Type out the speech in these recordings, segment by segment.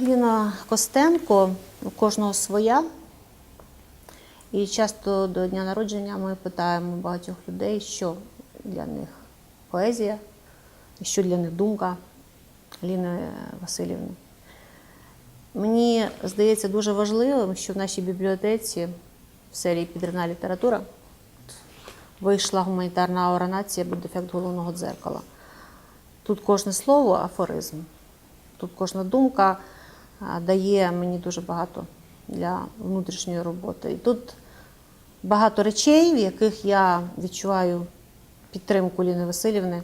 Ліна Костенко, у кожного своя. І часто до дня народження ми питаємо багатьох людей, що для них поезія, що для них думка Ліни Васильівни. Мені здається дуже важливим, що в нашій бібліотеці в серії Підривна література вийшла гуманітарна аура нації або дефект головного дзеркала. Тут кожне слово афоризм. Тут кожна думка дає мені дуже багато для внутрішньої роботи. І тут багато речей, в яких я відчуваю підтримку Ліни Васильівни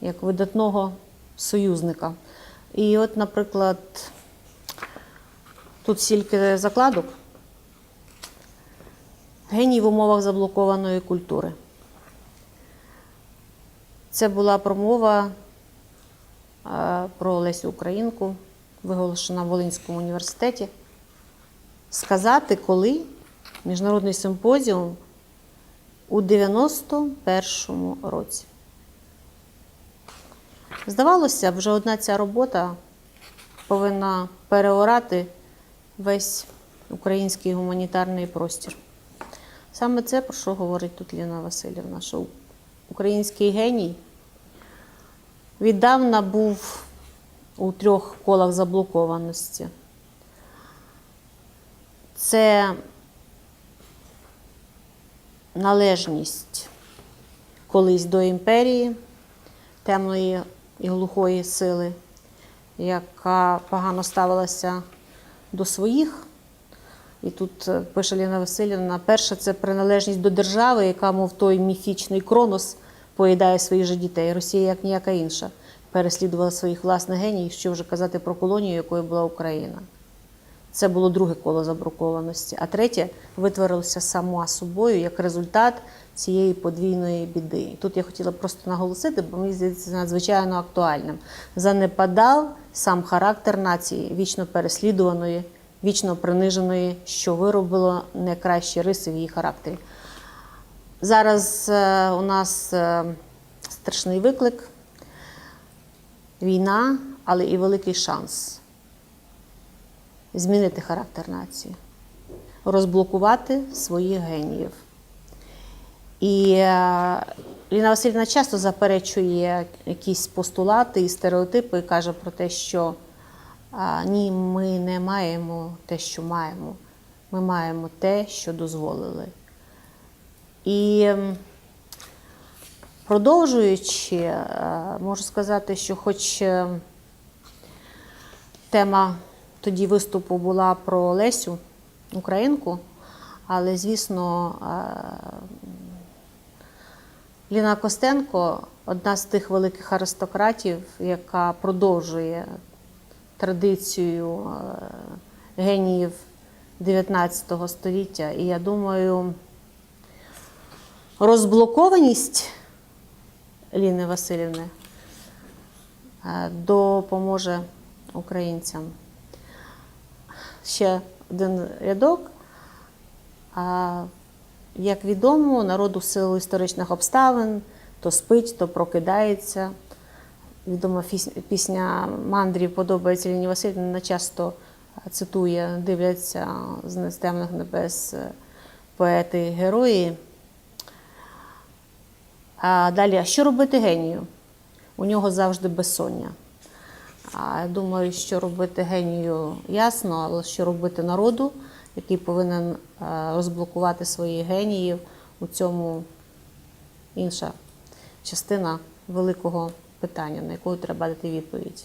як видатного союзника. І от, наприклад, тут стільки закладок. Геній в умовах заблокованої культури. Це була промова про Лесю Українку, виголошена в Волинському університеті. Сказати, коли міжнародний симпозіум у 91-му році. Здавалося, вже одна ця робота повинна переорати весь український гуманітарний простір. Саме це про що говорить тут Ліна Васильівна, що український геній віддавна був у трьох колах заблокованості. Це належність колись до імперії темної і глухої сили, яка погано ставилася до своїх. І тут е, пише Ліна Васильівна, перше це приналежність до держави, яка, мов той міфічний Кронос, поїдає своїх же дітей. Росія, як ніяка інша, переслідувала своїх власних геніїв, що вже казати про колонію, якою була Україна. Це було друге коло забрукованості. А третє витворилося сама собою як результат цієї подвійної біди. Тут я хотіла просто наголосити, бо мені здається, надзвичайно актуальним. Занепадав сам характер нації, вічно переслідуваної, вічно приниженої, що виробило найкращі риси в її характері. Зараз е, у нас е, страшний виклик, війна, але і великий шанс змінити характер нації, розблокувати своїх геніїв. І е, Ліна Васильівна часто заперечує якісь постулати і стереотипи і каже про те, що ні, ми не маємо те, що маємо. Ми маємо те, що дозволили. І продовжуючи, е, можу сказати, що хоч е, тема тоді виступу була про Лесю Українку, але, звісно, е, Ліна Костенко одна з тих великих аристократів, яка продовжує традицію геніїв 19 століття. І я думаю, розблокованість Ліни Васильівни е, допоможе українцям. Ще один рядок. Як відомо, народу силу історичних обставин то спить, то прокидається. Відома пісня мандрів подобається Ліні Васильівні, вона часто цитує, дивляться з нестемних небес е, поети і герої. А далі, що робити генію? У нього завжди безсоння. А я думаю, що робити генію ясно, але що робити народу, який повинен розблокувати свої генії, у цьому інша частина великого питання, на яку треба дати відповідь.